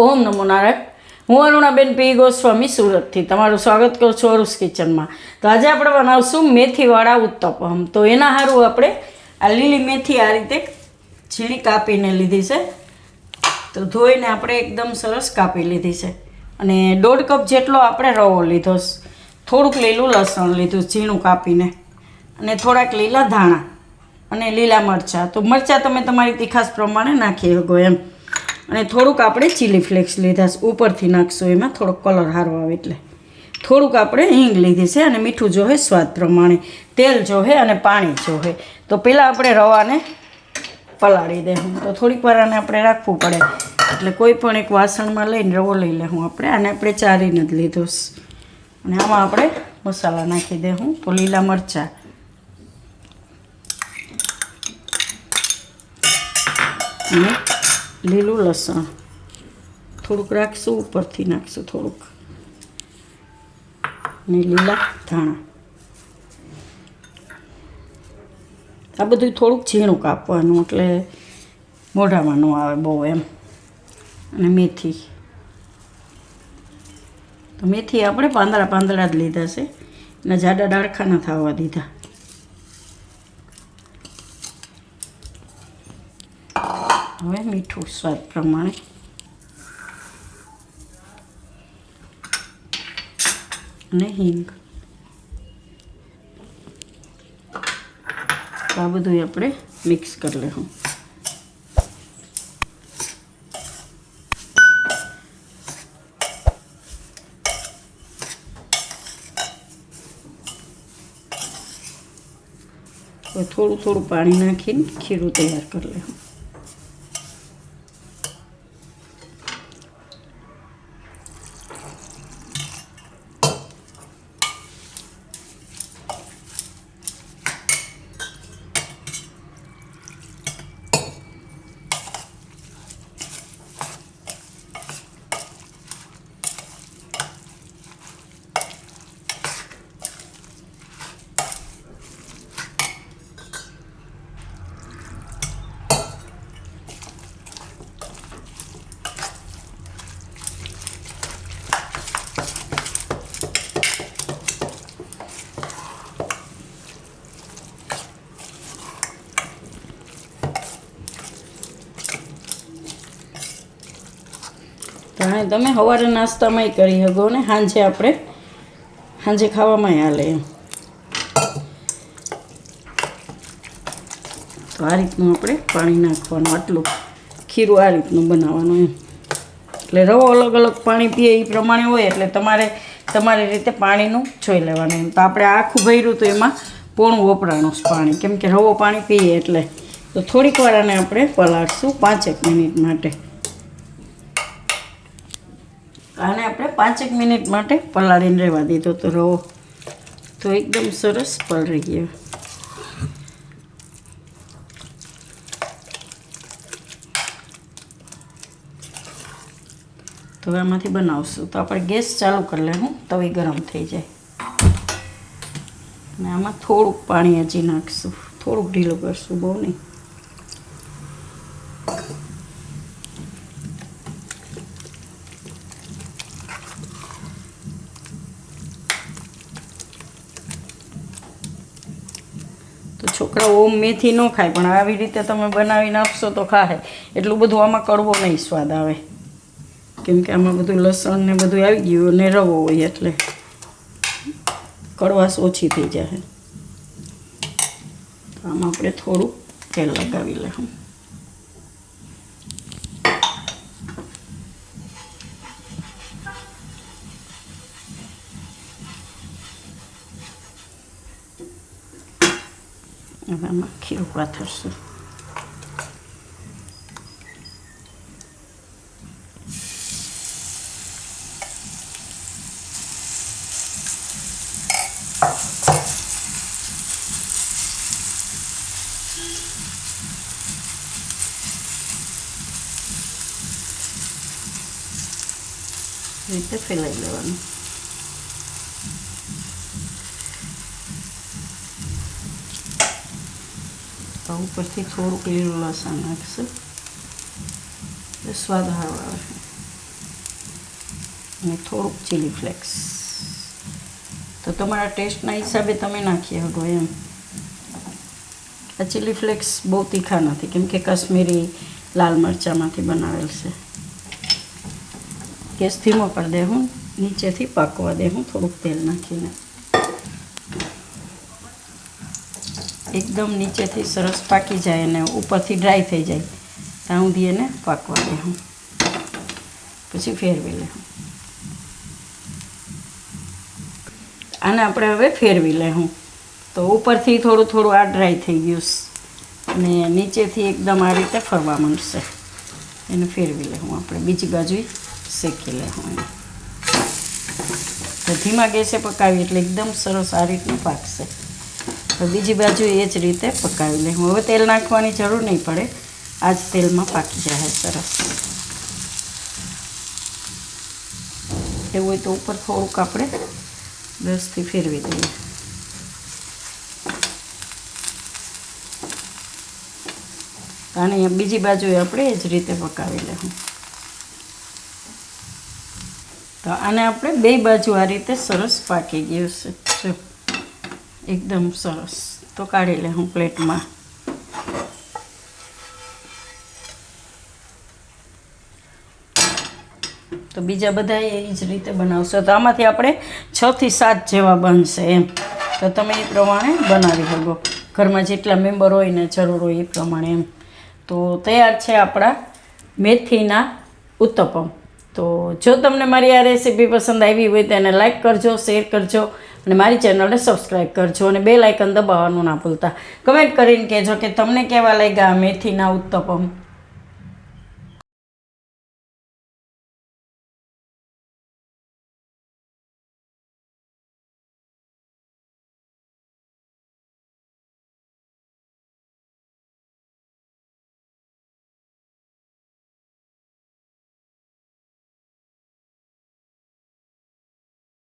ઓમ નમો નારાયણ. હું અરુણાબેન પી. ગોસ્વામી, સુરતથી. તમારું સ્વાગત કરું છું અરુસ કિચનમાં. તો આજે આપણે બનાવશું મેથીવાળા ઉત્તપમ. તો એના સારું આપણે આ લીલી મેથી આ રીતે છીણી કાપીને લીધી છે. તો ધોઈને આપણે એકદમ સરસ કાપી લીધી છે. અને દોઢ કપ જેટલો આપણે રવો લીધો થોડુંક લીલું લસણ લીધું ઝીણું કાપીને. અને થોડાક લીલા ધાણા અને લીલા મરચાં. તો મરચાં તમે તમારી તીખાસ પ્રમાણે નાખી શકો એમ. અને થોડુંક આપણે ચીલી ફ્લેક્સ લીધા ઉપરથી નાખશું એમાં, થોડોક કલર સારો આવે એટલે. થોડુંક આપણે હિંગ લીધી છે અને મીઠું જોહે સ્વાદ પ્રમાણે. તેલ જોહે અને પાણી જોહે તો પહેલાં આપણે રવાને પલાળી દેવું તો થોડીક વાર આને આપણે રાખવું પડે. એટલે કોઈ પણ એક વાસણમાં લઈને રવો લઈ લેવું આપણે. આને આપણે ચારીને જ લીધો અને આમાં આપણે મસાલા નાખી દેવું તો લીલા મરચાં. અને લીલું લસણ. થોડુંક રાખશું, ઉપરથી નાખશું થોડુંક. ને લીલા ધાણા. આ બધું થોડુંક ઝીણું કાપવાનું, એટલે મોઢામાં ન આવે બહુ એમ. અને મેથી. તો મેથી આપણે પાંદડા પાંદડા જ લીધા છે. એના જાડા ડાળખા ન થવા દીધા. હવે મીઠું સ્વાદ પ્રમાણે. અને હિંગ. આ બધું આપણે મિક્સ કરી લેવું થોડું થોડું પાણી નાખીને ખીરું તૈયાર કરી લેવું હા, તમે સવારે નાસ્તામાંય કરી શકો ને, સાંજે આપણે. સાંજે ખાવામાં હાલે એમ. તો આ રીતનું આપણે પાણી નાખવાનું, આટલું ખીરું આ રીતનું બનાવવાનું એમ. એટલે રવો અલગ અલગ પાણી પીએ એ પ્રમાણે હોય, એટલે તમારે, તમારી રીતે પાણીનું જોઈ લેવાનું એમ. તો આપણે આખું ભર્યું તો એમાં પોણું વપરાણું પાણી. કેમ કે રવો પાણી પીએ એટલે. તો થોડીક વાર આને આપણે પલાળશું પાંચેક મિનિટ માટે. આને આપણે પાંચેક મિનિટ માટે પલાળીને રહેવા દીધો તો રવો તો એકદમ સરસ પલળી ગયો. તો આમાંથી બનાવશું. તો આપણે ગેસ ચાલુ કરી લેવું. તવી ગરમ થઈ જાય. અને આમાં થોડુંક પાણી હજી નાખશું. થોડુંક ઢીલું કરશું, બહુ નહીં. તો છોકરાઓ ઓમ મેથી ન ખાય, પણ આવી રીતે તમે બનાવીને આપશો તો ખાય એટલું બધું આમાં કડવો નહીં સ્વાદ આવે. કેમ કે આમાં બધું લસણ ને બધું આવી ગયું ને રવો હોય એટલે કડવાશ ઓછી થઈ જાય આમાં આપણે થોડું તેલ લગાવી લેવું હવે આમાં ખીરું પાથરશું રીતે ફેલાઈ લેવાનું તો ઉપરથી થોડુંક લીલું લસણ નાખશું એટલે સ્વાદ સારો આવે અને થોડુંક ચીલી ફ્લેક્સ તો તમારા ટેસ્ટના હિસાબે તમે નાખી શકો એમ આ ચીલી ફ્લેક્સ બહુ તીખા નથી કેમ કે કાશ્મીરી લાલ મરચાંમાંથી બનાવેલ છે ગેસ ધીમો કરી દે હું નીચેથી પાકવા દે હું થોડુંક તેલ નાખીને એકદમ નીચેથી સરસ પાકી જાય અને ઉપરથી ડ્રાય થઈ જાય. ત્યાં એને પાકવા દે હું. પછી ફેરવી લે આને આપણે હવે ફેરવી લે હું. તો ઉપરથી થોડું થોડું આ ડ્રાય થઈ ગયું. અને નીચેથી એકદમ આ રીતે ફરવા માંડશે. એને ફેરવી લે હું આપણે. બીજી બાજુ શેકી લે હું એને. તો ધીમા ગેસે પકાવી એટલે એકદમ સરસ આ રીતનું પાકશે. બીજી બાજુ એ જ રીતે પકાવી લઈ હવે તેલ નાખવાની જરૂર નહીં પડે. આ જ તેલમાં પાકી જાય સરસ. એવું હોય તો ઉપર થોડુંક આપણે બ્રશથી ફેરવી દઈએ. અને બીજી બાજુએ આપણે એ જ રીતે પકાવી લેવું તો આને આપણે બે બાજુ આ રીતે સરસ પાકી ગયું છે. એકદમ સરસ. તો કાઢી લે હું પ્લેટમાં. તો બીજા બધા એ જ રીતે બનાવશો. તો આમાંથી આપણે છ થી સાત જેવા બનશે એમ. તો તમે એ પ્રમાણે બનાવી શકો. ઘરમાં જેટલા મેમ્બર હોય ને જરૂર હોય એ પ્રમાણે એમ. તો તૈયાર છે આપણા મેથીના ઉત્તપમ. તો જો તમને મારી આ રેસીપી પસંદ આવી હોય તો એને લાઈક કરજો, શેર કરજો. અને મારી ચેનલને સબસ્ક્રાઈબ કરજો અને બે લાઇકન દબાવવાનું ના ભૂલતા. કમેન્ટ કરીને કહેજો કે તમને કેવા લાગ્યા મેથીના ઉત્તપમ?